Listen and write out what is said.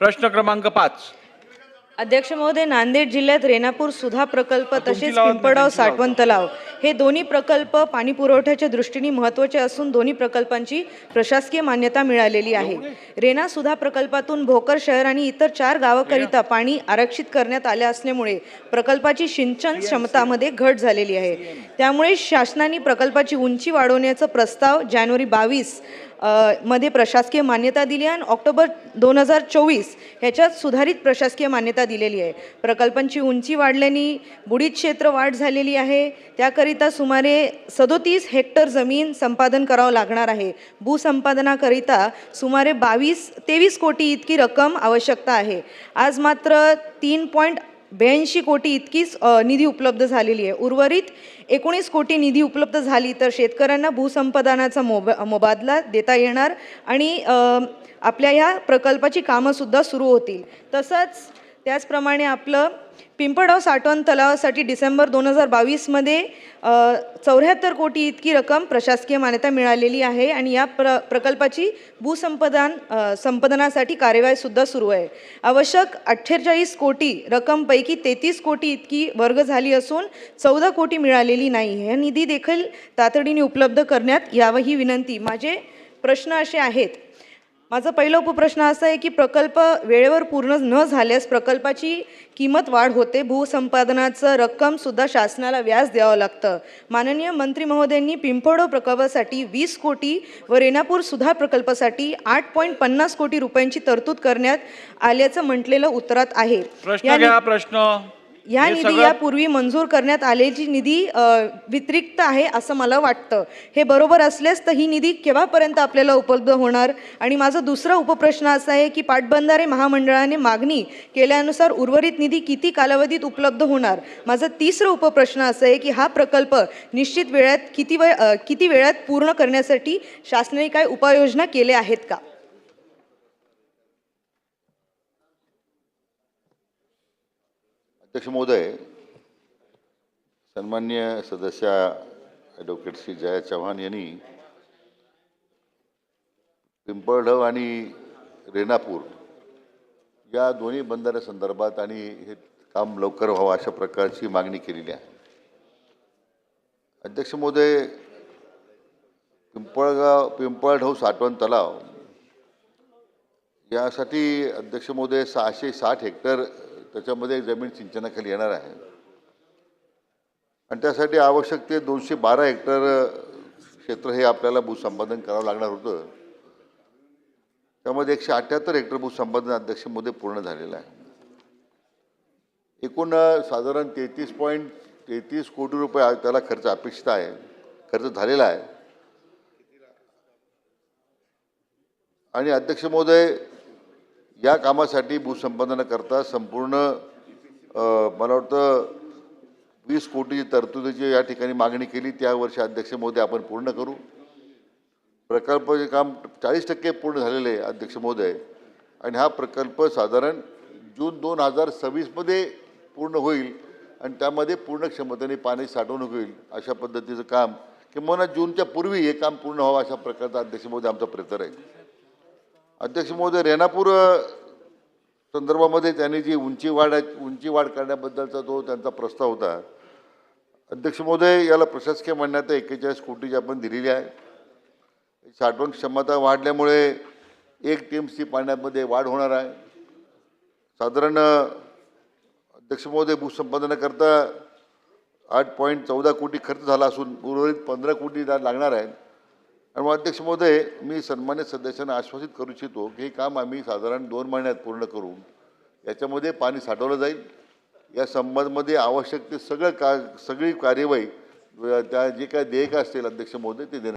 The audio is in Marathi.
प्रश्न क्रमांक पाच. अध्यक्ष महोदय नांदेड जिल्ह्यात रेणापूर सुधा प्रकल्प तसेच पिंपळगाव लावतो. साठवण तलाव. हे दोन्ही प्रकल्प पाणी पुरवठ्याच्या दृष्टीने महत्त्वाचे असून दोन्ही प्रकल्पांची प्रशासकीय मान्यता मिळालेली आहे. रेणा सुधा प्रकल्पातून भोकर शहर आणि इतर चार गावाकरिता पाणी आरक्षित करण्यात आले असल्यामुळे प्रकल्पाची सिंचन क्षमतामध्ये घट झालेली आहे. त्यामुळे शासनाने प्रकल्पाची उंची वाढवण्याचा प्रस्ताव जानेवारी बावीस मध्ये प्रशासकीय मान्यता दिली आहे आणि ऑक्टोबर दोन हजार चोवीस ह्याच्यात सुधारित प्रशासकीय मान्यता दिलेली आहे. प्रकल्पांची उंची वाढल्याने बुडीत क्षेत्र वाढ झालेली आहे. त्याकरिता सुमारे सदोतीस हेक्टर जमीन संपादन करावं लागणार आहे. भूसंपादनाकरिता सुमारे बावीस तेवीस कोटी इतकी रक्कम आवश्यकता आहे. आज मात्र तीन पॉईंट ब्याऐंशी कोटी इतकीच निधी उपलब्ध झालेली आहे. उर्वरित एकोणीस कोटी निधी उपलब्ध झाली तर शेतकऱ्यांना भूसंपादनाचा मोब मोबादला देता येणार आणि आपल्या ह्या प्रकल्पाची कामंसुद्धा सुरू होतील. तसंच त्याचप्रमाणे आपलं पिंपळगाव साठवण तलावासाठी डिसेंबर दोन हजार बावीसमध्ये चौऱ्याहत्तर कोटी इतकी रक्कम प्रशासकीय मान्यता मिळालेली आहे आणि या प्र प्रकल्पाची भूसंपदान संपदनासाठी संपादनासाठी कार्यवाहीसुद्धा सुरू आहे. आवश्यक अठ्ठेचाळीस कोटी रक्कमपैकी तेहतीस कोटी इतकी वर्ग झाली असून चौदा कोटी मिळालेली नाही. हे निधी देखील तातडीने उपलब्ध करण्यात यावं ही विनंती. माझे प्रश्न असे आहेत माझा पहिला उपप्रश्न असा आहे की प्रकल्प वेळेवर पूर्ण न झाल्यास प्रकल्पाची किंमत वाढ होते. भूसंपादनाचं रक्कमसुद्धा शासनाला व्याज द्यावं लागतं. माननीय मंत्री महोदयांनी पिंपळगाव प्रकल्पासाठी वीस कोटी व रेणापूर सुधार प्रकल्पासाठी आठ पॉईंट पन्नास कोटी रुपयांची तरतूद करण्यात आल्याचं म्हटलेलं उत्तरात आहे. प्रश्न. या या हे निधी सगळं- यापूर्वी मंजूर करण्यात आलेली निधी अ, व्यतिरिक्त आहे असं मला वाटतं. हे बरोबर असल्यास तर ही निधी केव्हापर्यंत आपल्याला उपलब्ध होणार? आणि माझा दुसरा उपप्रश्न असा आहे की पाटबंधारे महामंडळाने मागणी केल्यानुसार उर्वरित निधी किती कालावधीत उपलब्ध होणार? माझा तिसरा उपप्रश्न असा आहे की हा प्रकल्प निश्चित वेळात किती वेळ अ, किती वेळात पूर्ण करण्यासाठी शासनाने काय उपाययोजना केल्या आहेत का? अध्यक्ष महोदय सन्मान्य सदस्य ॲडव्होकेट श्री जया चव्हाण यांनी पिंपळढव आणि रेणापूर या दोन्ही बंदरासंदर्भात आणि हे काम लवकर व्हावं अशा प्रकारची मागणी केलेली आहे. अध्यक्ष महोदय पिंपळगाव पिंपळढव साठवण तलाव यासाठी अध्यक्ष महोदय सहाशे साठ हेक्टर त्याच्यामध्ये जमीन सिंचनाखाली येणार आहे. आणि त्यासाठी आवश्यक ते दोनशे बारा हेक्टर क्षेत्र हे आपल्याला भूसंपादन करावं लागणार होतं. त्यामध्ये एकशे अठ्ठ्याहत्तर हेक्टर भूसंपादन अध्यक्ष पूर्ण झालेलं आहे एकूण साधारण तेहतीस पॉईंट तेहतीस कोटी रुपये त्याला खर्च अपेक्षित आहे खर्च झालेला आहे. आणि अध्यक्ष महोदय या कामासाठी भूसंपादनाकरता संपूर्ण मला वाटतं वीस कोटीची तरतुदीची या ठिकाणी मागणी केली. त्या वर्षी अध्यक्ष महोदय आपण पूर्ण करू. प्रकल्पाचे काम चाळीस टक्के पूर्ण झालेले आहे अध्यक्ष महोदय. आणि हा प्रकल्प साधारण जून दोन हजार सव्वीसमध्ये पूर्ण होईल आणि त्यामध्ये पूर्ण क्षमतेने पाणी साठवणूक होईल अशा पद्धतीचं काम. किंवा जूनच्या पूर्वी हे काम पूर्ण व्हावं अशा प्रकारचा अध्यक्ष महोदय आमचा प्रयत्न आहे. अध्यक्ष महोदय रेणापूर संदर्भामध्ये त्यांनी जी उंची वाढ उंची वाढ करण्याबद्दलचा जो त्यांचा प्रस्ताव होता अध्यक्ष महोदय याला प्रशासकीय म्हणण्यात एक्केचाळीस कोटीची आपण दिलेली आहे. साठवण क्षमता वाढल्यामुळे एक टी एम सी पाण्यामध्ये वाढ होणार आहे. साधारण अध्यक्ष महोदय भूसंपादनाकरता आठ पॉईंट चौदा कोटी खर्च झाला असून उर्वरित पंधरा कोटी लागणार आहेत आणि अध्यक्ष महोदय मी सन्मान्य सदस्यांना आश्वासित करू इच्छितो की हे काम आम्ही साधारण दोन महिन्यात पूर्ण करू. याच्यामध्ये पाणी साठवलं जाईल. या संबंधमध्ये आवश्यक ते सगळं का सगळी कार्यवाही त्या जे काय देयक असतील अध्यक्ष महोदय ते देणार